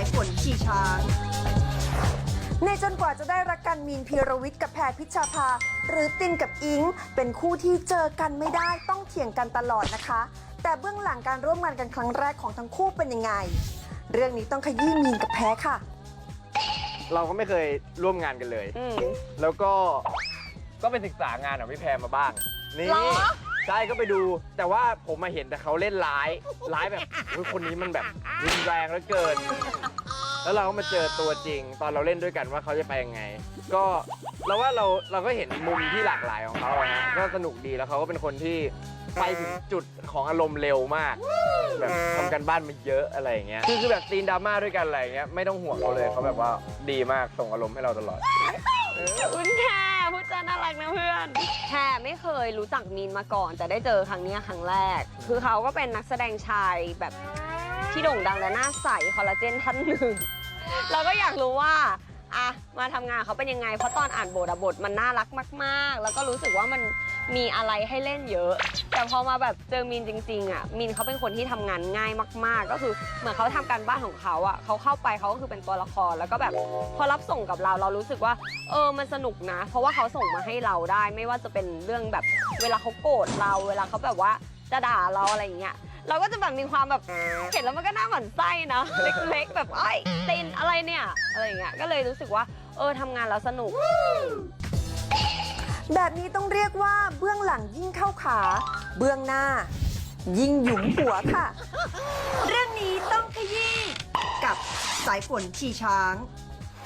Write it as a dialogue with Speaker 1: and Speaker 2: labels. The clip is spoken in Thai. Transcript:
Speaker 1: ายฝนขี่ช้าง
Speaker 2: ในจนกว่าจะได้รักกันมีนพีรวิทย์กับแพรพิชชาภา หรือตินกับอิง เป็นคู่ที่เจอกันไม่ได้ต้องเถียงกันตลอดนะคะ แต่เบื้องหลังการร่วมงานกันครั้งแรกของทั้งคู่เป็นยังไง เรื่องนี้ต้องขยี้มีนกับแพรค่ะ
Speaker 3: เราก็ไม่เคยร่วมงานกันเลย
Speaker 4: อืม
Speaker 3: แล้วก็ก็ไปศึกษางานของพี่แพรมาบ้าง นี่
Speaker 4: เหรอ
Speaker 3: ใช่ก็ไปดู แต่ว่าผมมาเห็นแต่เขาเล่นร้าย ร้ายแบบอุ๊ยคนนี้มันแบบรุนแรงเหลือเกิน แล้วเราก็มาเจอตัวจริง ตอนเราเล่นด้วยกันว่าเขาจะไปยังไง ก็เราว่าเราเราก็เห็นมุมที่หลากหลายของเขาอะฮะก็สนุกดีแล้วเขาก็เป็นคนที่ไปถึงจุดของอารมณ์เร็วมากแบบทำกันบ้านมาเยอะอะไรอย่างเงี้ยคือคือแบบซีนดราม่าด้วยกันอะไรอย่างเงี้ยไม่ต้องห่วงเขาเลยเขาแบบว่าดีมากส่งอารมณ์ให้เราตลอด
Speaker 4: กนะเพื่อน แค่ไม่เคยรู้จักมีนมาก่อน แต่ได้เจอครั้งเนี้ยครั้งแรก คือเขาก็เป็นนักแสดงชายแบบที่โด่งดังและหน้าใสคอลลาเจนท่านหนึ่ง เราก็อยากรู้ว่า อะมาทำงานเขาเป็นยังไง เพราะตอนอ่านบทอะบทมันน่ารักมาก ๆ แล้วก็รู้สึกว่ามันมีอะไรให้เล่นเยอะ แต่พอมาแบบเจอมีนจริงๆอะมีนเขาเป็นคนที่ทำงานง่ายมาก ๆ ก็คือเหมือนเขาทำการบ้านของเขาอะเขาเข้าไปเขาก็คือเป็นตัวละคร แล้วก็แบบพอรับส่งกับเราเรารู้สึกว่า เออมันสนุกนะ เพราะว่าเขาส่งมาให้เราได้ ไม่ว่าจะเป็นเรื่องแบบเวลาเขาโกรธเรา เวลาเขาแบบว่าจะด่าเราอะไรอย่างเงี้ย เราก็จะแบบมีความแบบเห็นแล้วมันก็น่าหมั่นไส้นะเล็กๆแบบไอ้ยตินอะไรเนี่ยอะไรอย่างเงี้ยก็เลยรู้สึกว่า เออทำงานแล้วสนุก
Speaker 2: แบบนี้ต้องเรียกว่าเบื้องหลังยิ่งเข้าขา เบื้องหน้า ยิ่งหยุมหัวค่ะ
Speaker 1: เรื่องนี้ต้องขยี้กับสายฝนขี่ช้าง